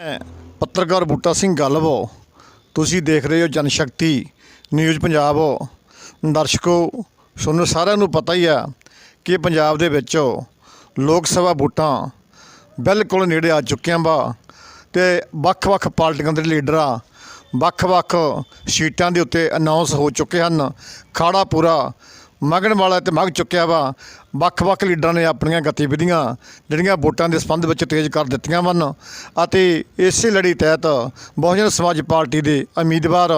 ਮੈਂ ਪੱਤਰਕਾਰ ਬੂਟਾ ਸਿੰਘ ਗੱਲਵੋ ਤੁਸੀਂ ਦੇਖ ਰਹੇ ਹੋ ਜਨਸ਼ਕਤੀ, ਨਿਊਜ਼ ਪੰਜਾਬ ਦਰਸ਼ਕੋ, ਤੁਹਾਨੂੰ ਸਾਰਿਆਂ ਨੂੰ ਪਤਾ ਹੀ ਆ ਕਿ ਪੰਜਾਬ ਦੇ ਵਿੱਚ ਲੋਕ ਸਭਾ ਵੋਟਾਂ ਬਿਲਕੁਲ ਨੇੜੇ ਆ ਚੁੱਕੀਆਂ ਵਾ ਤੇ ਵੱਖ-ਵੱਖ ਪਾਰਟੀਆਂ ਦੇ ਲੀਡਰਾਂ ਵੱਖ-ਵੱਖ ਸੀਟਾਂ ਦੇ ਉੱਤੇ ਅਨਾਉਂਸ ਹੋ ਚੁੱਕੇ ਹਨ। ਖਾੜਾ ਪੂਰਾ ਮਗਣ ਵਾਲਾ ਤੇ ਮਗ ਚੁੱਕਿਆ ਵਾ। ਵੱਖ-ਵੱਖ ਲੀਡਰਾਂ ਨੇ ਆਪਣੀਆਂ ਗਤੀਵਿਧੀਆਂ, ਜਿਹੜੀਆਂ ਵੋਟਾਂ ਦੇ ਸੰਬੰਧ ਵਿੱਚ ਤੇਜ਼ ਕਰ ਦਿੱਤੀਆਂ ਹਨ ਅਤੇ ਇਸੇ ਲੜੀ ਤਹਿਤ ਬਹੁਜਨ ਸਮਾਜ ਪਾਰਟੀ ਦੇ ਉਮੀਦਵਾਰ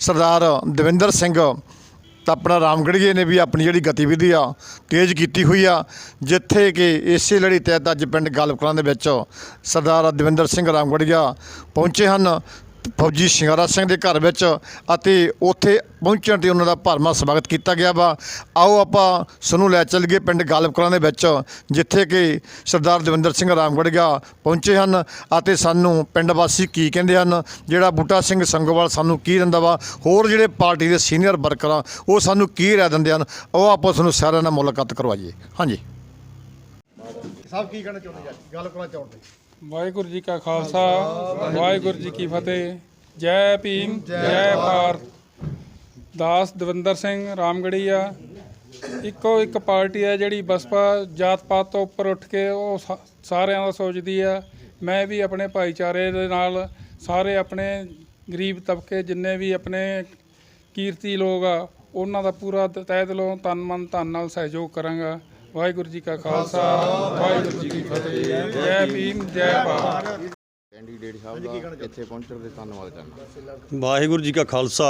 ਸਰਦਾਰ ਦਵਿੰਦਰ ਸਿੰਘ ਤਾਂ ਆਪਣਾ ਰਾਮਗੜੀਏ ਨੇ ਵੀ ਆਪਣੀ ਜਿਹੜੀ ਗਤੀਵਿਧੀ ਆ, ਤੇਜ਼ ਕੀਤੀ ਹੋਈ ਆ, ਜਿੱਥੇ ਕਿ ਇਸੇ ਲੜੀ ਤਹਿਤ ਅੱਜ ਪਿੰਡ ਗਾਲਪੁਰਾਂ ਦੇ ਵਿੱਚ ਸਰਦਾਰ ਦਵਿੰਦਰ ਸਿੰਘ ਰਾਮਗੜੀਆ ਪਹੁੰਚੇ ਹਨ। ਫੌਜੀ ਸ਼ਿੰਗਾਰਾ ਸਿੰਘ ਦੇ ਘਰ ਵਿੱਚ ਅਤੇ ਉੱਥੇ ਪਹੁੰਚਣ ਤੇ ਉਹਨਾਂ ਦਾ ਭਰਮਾ ਸਵਾਗਤ ਕੀਤਾ ਗਿਆ ਵਾ। ਆਓ ਆਪਾਂ ਸਾਨੂੰ ਲੈ ਚੱਲ ਗਏ ਪਿੰਡ ਗਾਲਪੁਰਾਂ ਦੇ ਵਿੱਚ, ਜਿੱਥੇ ਕਿ ਸਰਦਾਰ ਦਵਿੰਦਰ ਸਿੰਘ ਰਾਮਗੜੀਆ ਪਹੁੰਚੇ ਹਨ ਅਤੇ ਸਾਨੂੰ ਪਿੰਡ ਵਾਸੀ ਕੀ ਕਹਿੰਦੇ ਹਨ, ਜਿਹੜਾ ਬੂਟਾ ਸਿੰਘ ਸੰਗੋਵਾਲ ਸਾਨੂੰ ਕੀ ਦਿੰਦਾ ਵਾ, ਹੋਰ ਜਿਹੜੇ ਪਾਰਟੀ ਦੇ ਸੀਨੀਅਰ ਵਰਕਰ ਆ, ਉਹ ਸਾਨੂੰ ਕੀ ਰਹਿ ਦਿੰਦੇ ਹਨ, ਉਹ ਆਪਾਂ ਸਾਨੂੰ ਸਾਰਿਆਂ ਨਾਲ ਮੁਲਾਕਾਤ ਕਰਵਾਈਏ। ਹਾਂਜੀ। ਸਭ ਕੀ ਕਹਿਣਾ ਚਾਹੁੰਦੇ ਜੀ ਗਾਲਪੁਰਾਂ ਚੌੜ ਤੇ? ਵਾਹਿਗੁਰੂ ਜੀ ਕਾ ਖਾਲਸਾ, ਵਾਹਿਗੁਰੂ ਜੀ ਕੀ ਫਤਿਹ। ਜੈ ਭੀਮ, ਜੈ ਭਾਰਤ। ਦਾਸ ਦਵਿੰਦਰ ਸਿੰਘ ਰਾਮਗੜੀਆ, ਇੱਕੋ ਇੱਕ ਪਾਰਟੀ ਹੈ ਜਿਹੜੀ ਬਸਪਾ ਜਾਤ ਪਾਤ ਤੋਂ ਉੱਪਰ ਉੱਠ ਕੇ ਉਹ ਸਾ- ਸਾਰਿਆਂ ਦਾ ਸੋਚਦੀ ਆ। ਮੈਂ ਵੀ ਆਪਣੇ ਭਾਈਚਾਰੇ ਦੇ ਨਾਲ ਸਾਰੇ ਆਪਣੇ ਗਰੀਬ ਤਬਕੇ ਜਿੰਨੇ ਵੀ ਆਪਣੇ ਕੀਰਤੀ ਲੋਕ ਆ, ਉਹਨਾਂ ਦਾ ਪੂਰਾ ਤਹਿ ਦਿਲੋਂ ਤਨ ਮਨ ਧਨ ਨਾਲ ਸਹਿਯੋਗ ਕਰਾਂਗਾ। ਵਾਹਿਗੁਰੂ ਜੀ ਕਾ ਖਾਲਸਾ ਵਾਹਿਗੁਰੂ ਜੀ ਕੀ ਫਤਿਹ। ਜੈ ਭੀਮ ਜੈ ਭਾਰਤ। ਕੈਂਡੀਡੇਟ ਸਾਹਿਬ ਦਾ ਇੱਥੇ ਪਹੁੰਚਣ ਦੇ ਧੰਨਵਾਦ ਕਰਨਾ। ਵਾਹਿਗੁਰੂ ਜੀ ਕਾ ਖਾਲਸਾ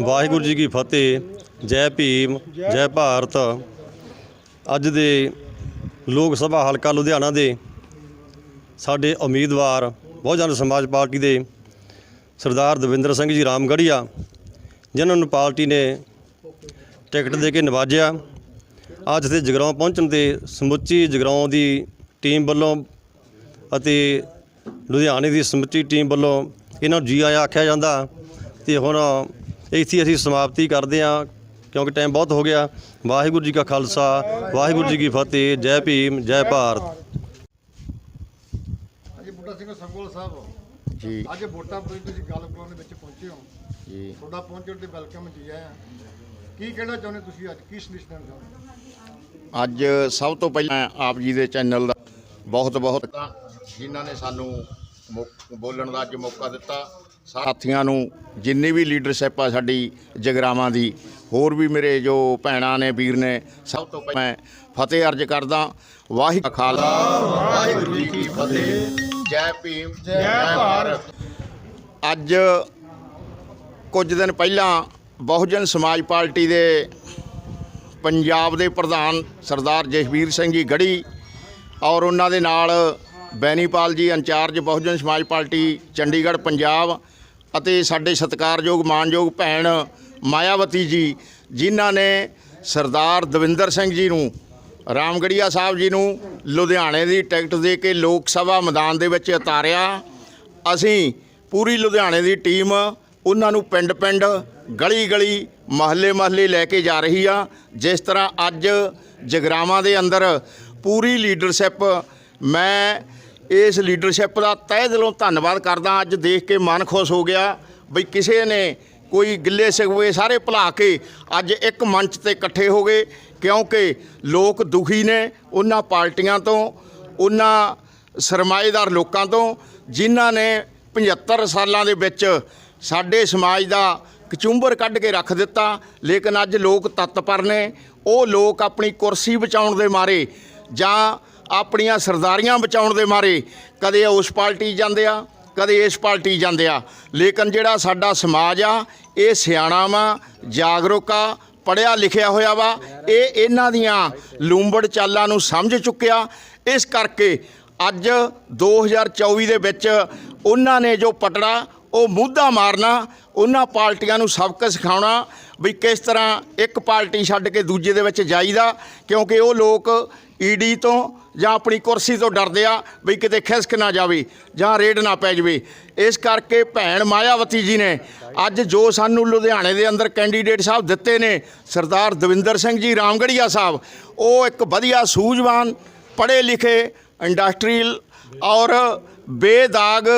ਵਾਹਿਗੁਰੂ ਜੀ ਕੀ ਫਤਿਹ। ਜੈ ਭੀਮ ਜੈ ਭਾਰਤ। ਅੱਜ ਦੇ ਲੋਕ ਸਭਾ ਹਲਕਾ ਲੁਧਿਆਣਾ ਦੇ ਸਾਡੇ ਉਮੀਦਵਾਰ ਬਹੁਜਨ ਸਮਾਜ ਪਾਰਟੀ ਦੇ ਸਰਦਾਰ ਦਵਿੰਦਰ ਸਿੰਘ ਜੀ ਰਾਮਗੜੀਆ ਜਿਨ੍ਹਾਂ ਨੂੰ ਪਾਰਟੀ ਨੇ ਟਿਕਟ ਦੇ ਕੇ ਨਵਾਜਿਆ। ਅੱਜ ਦੇ ਜਗਰਾਉਂ ਪਹੁੰਚਣ ਤੇ ਸਮੁੱਚੀ ਜਗਰਾਉਂ ਦੀ ਟੀਮ ਵੱਲੋਂ ਅਤੇ ਲੁਧਿਆਣੇ ਦੀ ਸਮੁੱਚੀ ਟੀਮ ਵੱਲੋਂ ਇਹਨਾਂ ਨੂੰ ਜੀ ਆਇਆਂ ਆਖਿਆ ਜਾਂਦਾ ਤੇ ਹੁਣ ਇੱਥੇ ਅਸੀਂ ਸਮਾਪਤੀ ਕਰਦੇ ਹਾਂ ਕਿਉਂਕਿ ਟਾਈਮ ਬਹੁਤ ਹੋ ਗਿਆ। ਵਾਹਿਗੁਰੂ ਜੀ ਕਾ ਖਾਲਸਾ ਵਾਹਿਗੁਰੂ ਜੀ ਕੀ ਫਤਿਹ ਜੈ ਭੀਮ ਜੈ ਭਾਰਤ। ਹਾਂਜੀ ਬੂਟਾ ਸਿੰਘ ਸੰਗੋਲ ਸਾਹਿਬ ਜੀ। ਅੱਜ ਵੋਟਾਂ ਪਈ ਤੁਸੀਂ ਗਾਲਪੁਰਾਂ ਦੇ ਵਿੱਚ ਪਹੁੰਚੇ ਹੋ। ਜੀ। ਤੁਹਾਡਾ ਪਹੁੰਚਣ ਤੇ ਵੈਲਕਮ ਜੀ ਆਇਆਂ। ਕੀ ਕਹਿਣਾ ਚਾਹੁੰਦੇ ਤੁਸੀਂ ਅੱਜ? ਕੀ ਸੰਦੇਸ਼ ਦੇਣਾ ਚਾਹੁੰਦੇ? ਅੱਜ ਸਭ ਤੋਂ ਪਹਿਲਾਂ ਆਪ ਜੀ ਦੇ ਚੈਨਲ ਦਾ ਬਹੁਤ ਬਹੁਤ ਜਿਨ੍ਹਾਂ ਨੇ ਸਾਨੂੰ ਮੌ- ਬੋਲਣ ਦਾ ਅੱਜ ਮੌਕਾ ਦਿੱਤਾ। ਸਾਥੀਆਂ ਨੂੰ ਜਿੰਨੀ ਵੀ ਲੀਡਰਸ਼ਿਪ ਆ ਸਾਡੀ ਜਗਰਾਵਾਂ ਦੀ ਹੋਰ ਵੀ ਮੇਰੇ ਜੋ ਭੈਣਾਂ ਨੇ ਵੀਰ ਨੇ ਸਭ ਤੋਂ ਪਹਿਲਾਂ ਮੈਂ ਫਤਿਹ ਅਰਜ ਕਰਦਾ ਵਾਹਿਗੁਰੂ ਖਾਲਸਾ ਵਾਹਿਗੁਰੂ ਜੀ ਕੀ ਫਤਿਹ ਜੈ ਭੀਮ ਜੈ ਭਾਰਤ। ਅੱਜ ਕੁਝ ਦਿਨ ਪਹਿਲਾਂ ਬਹੁਜਨ ਸਮਾਜ ਪਾਰਟੀ ਦੇ ਪੰਜਾਬ ਦੇ ਪ੍ਰਧਾਨ ਸਰਦਾਰ ਜਸਵੀਰ ਸਿੰਘ ਜੀ ਗੜੀ ਔਰ ਉਹਨਾਂ ਦੇ ਨਾਲ ਬੈਨੀਪਾਲ ਜੀ ਇੰਚਾਰਜ ਬਹੁਜਨ ਸਮਾਜ ਪਾਰਟੀ ਚੰਡੀਗੜ੍ਹ, ਪੰਜਾਬ ਅਤੇ ਸਾਡੇ ਸਤਿਕਾਰਯੋਗ, ਮਾਨਯੋਗ ਭੈਣ ਮਾਇਆਵਤੀ ਜੀ, ਜਿਨ੍ਹਾਂ ਨੇ ਸਰਦਾਰ ਦਵਿੰਦਰ ਸਿੰਘ ਜੀ ਨੂੰ ਰਾਮਗੜੀਆ ਸਾਹਿਬ ਜੀ ਨੂੰ ਲੁਧਿਆਣੇ ਦੀ ਟਿਕਟ ਦੇ ਕੇ ਲੋਕ ਸਭਾ ਮੈਦਾਨ ਦੇ ਵਿੱਚ ਉਤਾਰਿਆ। ਅਸੀਂ ਪੂਰੀ ਲੁਧਿਆਣੇ ਦੀ ਟੀਮ ਉਹਨਾਂ ਨੂੰ ਪਿੰਡ-ਪਿੰਡ ਗਲੀ-ਗਲੀ ਮਹੱਲੇ-ਮਹੱਲੇ ਲੈ ਕੇ ਜਾ ਰਹੀ ਆ। ਜਿਸ ਤਰ੍ਹਾਂ ਅੱਜ ਜਗਰਾਵਾਂ ਦੇ ਅੰਦਰ ਪੂਰੀ ਲੀਡਰਸ਼ਿਪ ਮੈਂ ਇਸ ਲੀਡਰਸ਼ਿਪ ਦਾ ਤਹਿ ਦਿਲੋਂ ਧੰਨਵਾਦ ਕਰਦਾ। ਅੱਜ ਦੇਖ ਕੇ ਮਨ ਖੁਸ਼ ਹੋ ਗਿਆ ਬਈ ਕਿਸੇ ਨੇ ਕੋਈ ਗਿੱਲੇ ਸਿਗਵੇ ਸਾਰੇ ਭੁਲਾ ਕੇ ਅੱਜ ਇੱਕ ਮੰਚ ਤੇ ਇਕੱਠੇ ਹੋ ਗਏ, ਕਿਉਂਕਿ ਲੋਕ ਦੁਖੀ ਨੇ ਉਹਨਾਂ ਪਾਰਟੀਆਂ ਤੋਂ, ਉਹਨਾਂ ਸਰਮਾਏਦਾਰ ਲੋਕਾਂ ਤੋਂ, ਜਿਨ੍ਹਾਂ ਨੇ 75 ਸਾਲਾਂ ਦੇ ਵਿੱਚ ਸਾਡੇ ਸਮਾਜ ਦਾ ਕਚੁੰਬਰ ਕੱਢ ਕੇ ਰੱਖ ਦਿੱਤਾ, ਲੇਕਿਨ ਅੱਜ ਲੋਕ ਤਤਪਰ ਨੇ, ਉਹ ਲੋਕ ਆਪਣੀ ਕੁਰਸੀ ਬਚਾਉਣ ਦੇ ਮਾਰੇ ਜਾਂ ਆਪਣੀਆਂ ਸਰਦਾਰੀਆਂ ਬਚਾਉਣ ਦੇ ਮਾਰੇ, ਕਦੇ ਉਸ ਪਾਰਟੀ ਜਾਂਦੇ ਆ, ਕਦੇ ਇਸ ਪਾਰਟੀ ਜਾਂਦੇ ਆ। ਲੇਕਿਨ ਜਿਹੜਾ ਸਾਡਾ ਸਮਾਜ ਆ, ਇਹ ਸਿਆਣਾ ਵਾ, ਜਾਗਰੂਕ ਆ ਪੜਿਆ ਲਿਖਿਆ ਹੋਇਆ ਵਾ, ਇਹ ਇਹਨਾਂ ਦੀਆਂ ਲੂੰਬੜ ਚਾਲਾਂ ਨੂੰ ਸਮਝ ਚੁੱਕਿਆ। ਇਸ ਕਰਕੇ ਅੱਜ 2024 ਦੇ ਵਿੱਚ ਉਹਨਾਂ ਨੇ ਜੋ ਪਟੜਾ ਉਹ ਮੁੱਦਾ ਮਾਰਨਾ, ਉਹਨਾਂ ਪਾਰਟੀਆਂ ਨੂੰ ਸਬਕ ਸਿਖਾਉਣਾ ਵੀ ਕਿਸ ਤਰ੍ਹਾਂ ਇੱਕ ਪਾਰਟੀ ਛੱਡ ਕੇ ਦੂਜੇ ਦੇ ਵਿੱਚ ਜਾਈਦਾ, ਕਿਉਂਕਿ ਉਹ ਲੋਕ ਈਡੀ ਤੋਂ ਜਾਂ ਆਪਣੀ ਕੁਰਸੀ ਤੋਂ ਡਰਦੇ ਆ ਵੀ ਕਿਤੇ ਖਿਸਕ ਨਾ ਜਾਵੇ ਜਾਂ ਰੇਡ ਨਾ ਪੈ ਜਾਵੇ। ਇਸ ਕਰਕੇ ਭੈਣ ਮਾਇਆਵਤੀ ਜੀ ਨੇ ਅੱਜ ਜੋ ਸਾਨੂੰ ਲੁਧਿਆਣੇ ਦੇ ਅੰਦਰ ਕੈਂਡੀਡੇਟ ਸਾਹਿਬ ਦਿੱਤੇ ਨੇ, ਸਰਦਾਰ ਦਵਿੰਦਰ ਸਿੰਘ ਜੀ ਰਾਮਗੜੀਆ ਸਾਹਿਬ, ਉਹ ਇੱਕ ਵਧੀਆ ਸੂਝਵਾਨ, ਪੜ੍ਹੇ ਲਿਖੇ, ਇੰਡਸਟਰੀਅਲ ਔਰ ਬੇਦਾਗ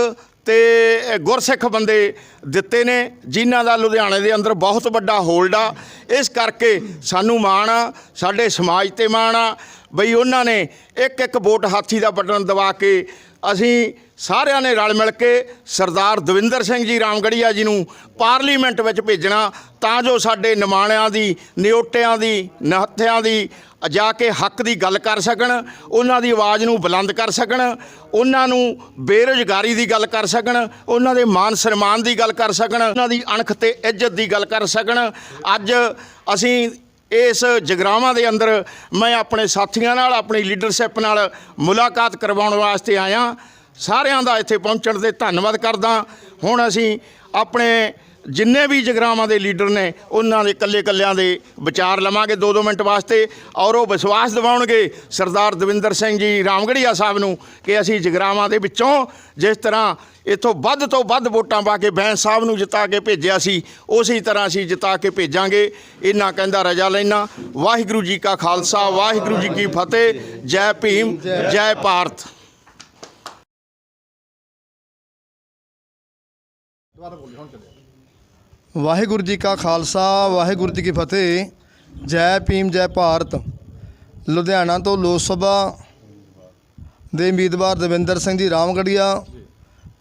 ਤੇ ਗੁਰਸਿੱਖ ਬੰਦੇ ਦਿੱਤੇ ਨੇ, ਜਿਨ੍ਹਾਂ ਦਾ ਲੁਧਿਆਣੇ ਦੇ ਅੰਦਰ ਬਹੁਤ ਵੱਡਾ ਹੋਲਡ ਆ। ਇਸ ਕਰਕੇ ਸਾਨੂੰ ਮਾਣ ਆ, ਸਾਡੇ ਸਮਾਜ ਤੇ ਮਾਣ ਆ, ਬਈ ਉਹਨਾਂ ਨੇ ਇੱਕ ਇੱਕ ਵੋਟ ਹਾਥੀ ਦਾ ਬਟਨ ਦਬਾ ਕੇ ਅਸੀਂ ਸਾਰਿਆਂ ਨੇ ਰਲ ਮਿਲ ਕੇ ਸਰਦਾਰ ਦਵਿੰਦਰ ਸਿੰਘ ਜੀ ਰਾਮਗੜੀਆ ਜੀ ਨੂੰ ਪਾਰਲੀਮੈਂਟ ਵਿੱਚ ਭੇਜਣਾ, ਤਾਂ ਜੋ ਸਾਡੇ ਨਿਮਾਣਿਆਂ ਦੀ, ਨਿਓਟਿਆਂ ਦੀ, ਨਹੱਥਿਆਂ ਦੀ, ਜਾ ਕੇ ਹੱਕ ਦੀ ਗੱਲ ਕਰ ਸਕਣ, ਉਹਨਾਂ ਦੀ ਆਵਾਜ਼ ਨੂੰ ਬੁਲੰਦ ਕਰ ਸਕਣ, ਉਹਨਾਂ ਨੂੰ ਬੇਰੁਜ਼ਗਾਰੀ ਦੀ ਗੱਲ ਕਰ ਸਕਣ, ਉਹਨਾਂ ਦੇ ਮਾਨ ਸਨਮਾਨ ਦੀ ਗੱਲ ਕਰ ਸਕਣ, ਉਹਨਾਂ ਦੀ ਅਣਖ ਤੇ ਇੱਜ਼ਤ ਦੀ ਗੱਲ ਕਰ ਸਕਣ। ਅੱਜ ਅਸੀਂ ਇਸ ਜਗਰਾਵਾਂ ਦੇ ਅੰਦਰ ਮੈਂ ਆਪਣੇ ਸਾਥੀਆਂ ਨਾਲ, ਆਪਣੀ ਲੀਡਰਸ਼ਿਪ ਨਾਲ ਮੁਲਾਕਾਤ ਕਰਵਾਉਣ ਵਾਸਤੇ ਆਇਆ। ਸਾਰਿਆਂ ਦਾ ਇੱਥੇ ਪਹੁੰਚਣ ਤੇ ਧੰਨਵਾਦ ਕਰਦਾ। ਹੁਣ ਅਸੀਂ ਆਪਣੇ ਜਿੰਨੇ ਵੀ ਜਗਰਾਵਾਂ ਦੇ ਲੀਡਰ ਨੇ, ਉਹਨਾਂ ਦੇ ਇਕੱਲੇ ਇਕੱਲਿਆਂ ਦੇ ਵਿਚਾਰ ਲਵਾਂਗੇ 2-2 ਮਿੰਟ ਵਾਸਤੇ ਔਰ ਉਹ ਵਿਸ਼ਵਾਸ ਦਿਵਾਉਣਗੇ ਸਰਦਾਰ ਦਵਿੰਦਰ ਸਿੰਘ ਜੀ ਰਾਮਗੜੀਆ ਸਾਹਿਬ ਨੂੰ ਕਿ ਅਸੀਂ ਜਗਰਾਵਾਂ ਦੇ ਵਿੱਚੋਂ ਜਿਸ ਤਰ੍ਹਾਂ ਇਥੋਂ ਵੱਧ ਤੋਂ ਵੱਧ ਵੋਟਾਂ ਪਾ ਕੇ ਬੈਂਸ ਸਾਹਿਬ ਨੂੰ ਜਿਤਾ ਕੇ ਭੇਜਿਆ ਸੀ, ਉਸੇ ਤਰ੍ਹਾਂ ਅਸੀਂ ਜਿਤਾ ਕੇ ਭੇਜਾਂਗੇ। ਇਹਨਾਂ ਕਹਿੰਦਾ ਰਜਾ ਲੈਣਾ। ਵਾਹਿਗੁਰੂ ਜੀ ਕਾ ਖਾਲਸਾ, ਵਾਹਿਗੁਰੂ ਜੀ ਕੀ ਫਤਿਹ। ਜੈ ਭੀਮ, ਜੈ ਭਾਰਤ। ਵਾਹਿਗੁਰੂ ਜੀ ਕਾ ਖਾਲਸਾ, ਵਾਹਿਗੁਰੂ ਜੀ ਕੀ ਫਤਿਹ। ਜੈ ਭੀਮ, ਜੈ ਭਾਰਤ। ਲੁਧਿਆਣਾ ਤੋਂ ਲੋਕ ਸਭਾ ਦੇ ਉਮੀਦਵਾਰ ਦਵਿੰਦਰ ਸਿੰਘ ਜੀ ਰਾਮਗੜੀਆ,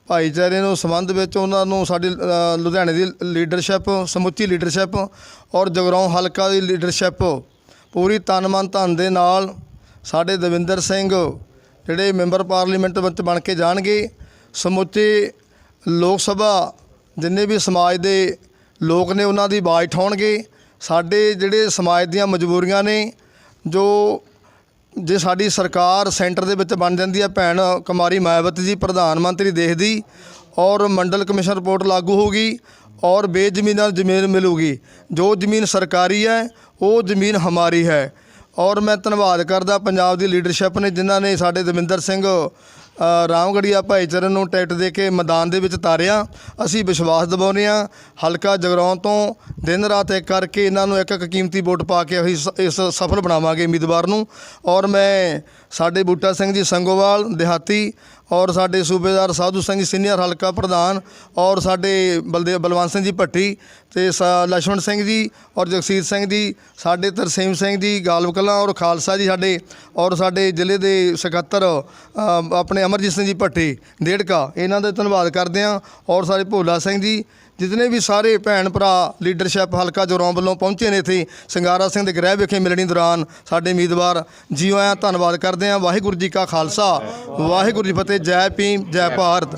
ਭਾਈਚਾਰੇ ਨੂੰ ਸੰਬੰਧ ਵਿੱਚ ਉਹਨਾਂ ਨੂੰ ਸਾਡੀ ਲੁਧਿਆਣੇ ਦੀ ਲੀਡਰਸ਼ਿਪ, ਸਮੁੱਚੀ ਲੀਡਰਸ਼ਿਪ ਔਰ ਜਗਰਾਉਂ ਹਲਕਾ ਦੀ ਲੀਡਰਸ਼ਿਪ ਪੂਰੀ ਤਨ ਮਨ ਧਨ ਦੇ ਨਾਲ ਸਾਡੇ ਦਵਿੰਦਰ ਸਿੰਘ ਜਿਹੜੇ ਮੈਂਬਰ ਪਾਰਲੀਮੈਂਟ ਵਿੱਚ ਬਣ ਕੇ ਜਾਣਗੇ। ਸਮੁੱਚੇ ਲੋਕ ਸਭਾ ਜਿੰਨੇ ਵੀ ਸਮਾਜ ਦੇ ਲੋਕ ਨੇ ਉਹਨਾਂ ਦੀ ਆਵਾਜ਼ ਉਠਾਉਣਗੇ। ਸਾਡੇ ਜਿਹੜੇ ਸਮਾਜ ਦੀਆਂ ਮਜਬੂਰੀਆਂ ਨੇ, ਜੋ ਜੇ ਸਾਡੀ ਸਰਕਾਰ ਸੈਂਟਰ ਦੇ ਵਿੱਚ ਬਣ ਜਾਂਦੀ ਹੈ ਭੈਣ ਕੁਮਾਰੀ ਮਾਇਆਵਤੀ ਜੀ, ਪ੍ਰਧਾਨ ਮੰਤਰੀ ਦੇਸ਼ ਦੀ, ਔਰ ਮੰਡਲ ਕਮਿਸ਼ਨ ਰਿਪੋਰਟ ਲਾਗੂ ਹੋਗੀ ਔਰ ਬੇਜ਼ਮੀਨਾਂ ਜ਼ਮੀਨ ਮਿਲੂਗੀ। ਜੋ ਜ਼ਮੀਨ ਸਰਕਾਰੀ ਹੈ, ਉਹ ਜ਼ਮੀਨ ਹਮਾਰੀ ਹੈ। ਔਰ ਮੈਂ ਧੰਨਵਾਦ ਕਰਦਾ ਪੰਜਾਬ ਦੀ ਲੀਡਰਸ਼ਿਪ ਨੇ, ਜਿਨ੍ਹਾਂ ਨੇ ਸਾਡੇ ਦਵਿੰਦਰ ਸਿੰਘ ਰਾਮਗੜੀਆ ਭਾਈਚਾਰੇ ਨੂੰ ਟਿਕਟ ਦੇ ਕੇ ਮੈਦਾਨ ਦੇ ਵਿੱਚ ਤਾਰਿਆ। ਅਸੀਂ ਵਿਸ਼ਵਾਸ ਦਿਵਾਉਂਦੇ ਹਾਂ। ਹਲਕਾ ਜਗਰਾਉਂ ਤੋਂ ਦਿਨ ਰਾਤ ਇੱਕ ਕਰਕੇ ਇਹਨਾਂ ਨੂੰ ਇੱਕ ਇੱਕ ਕੀਮਤੀ ਵੋਟ ਪਾ ਕੇ ਅਸੀਂ ਸ- ਇਸ ਸਫਲ ਬਣਾਵਾਂਗੇ ਉਮੀਦਵਾਰ ਨੂੰ। ਔਰ ਮੈਂ ਸਾਡੇ ਬੂਟਾ ਸਿੰਘ ਜੀ ਸੰਗੋਵਾਲ, ਦਿਹਾਤੀ ਔਰ ਸਾਡੇ ਸੂਬੇਦਾਰ ਸਾਧੂ ਸਿੰਘ ਜੀ ਸੀਨੀਅਰ ਹਲਕਾ ਪ੍ਰਧਾਨ ਔਰ ਸਾਡੇ ਬਲਦੇ ਬਲਵੰਤ ਸਿੰਘ ਜੀ ਭੱਟੀ ਤੇ ਸ- ਲਛਮਣ ਸਿੰਘ ਜੀ ਔਰ ਜਗਸੀਰ ਸਿੰਘ ਜੀ, ਸਾਡੇ ਤਰਸੇਮ ਸਿੰਘ ਜੀ ਗਾਲਬ ਕਲਾਂ ਔਰ ਖਾਲਸਾ ਜੀ ਸਾਡੇ ਔਰ ਸਾਡੇ ਜ਼ਿਲ੍ਹੇ ਦੇ ਸਕੱਤਰ ਆਪਣੇ ਅਮਰਜੀਤ ਸਿੰਘ ਜੀ ਭੱਟੀ ਡੇੜਕਾ ਇਹਨਾਂ ਦਾ ਧੰਨਵਾਦ ਕਰਦੇ ਹਾਂ ਔਰ ਸਾਡੇ ਭੋਲਾ ਸਿੰਘ ਜੀ ਜਿਤਨੇ ਵੀ ਸਾਰੇ ਭੈਣ ਭਰਾ ਲੀਡਰਸ਼ਿਪ ਹਲਕਾ ਜੋਰੋਂ ਵੱਲੋਂ ਪਹੁੰਚੇ ਨੇ ਇੱਥੇ, ਸਿੰਗਾਰਾ ਸਿੰਘ ਦੇ ਗ੍ਰਹਿ ਵਿਖੇ ਮਿਲਣੀ ਦੌਰਾਨ ਸਾਡੇ ਉਮੀਦਵਾਰ ਜੀਓ ਆਇਆਂ ਧੰਨਵਾਦ ਕਰਦੇ ਹਾਂ ਵਾਹਿਗੁਰੂ ਜੀ ਕਾ ਖਾਲਸਾ, ਵਾਹਿਗੁਰੂ ਜੀ ਫਤਿਹ, ਜੈ ਭੀਮ, ਜੈ ਭਾਰਤ।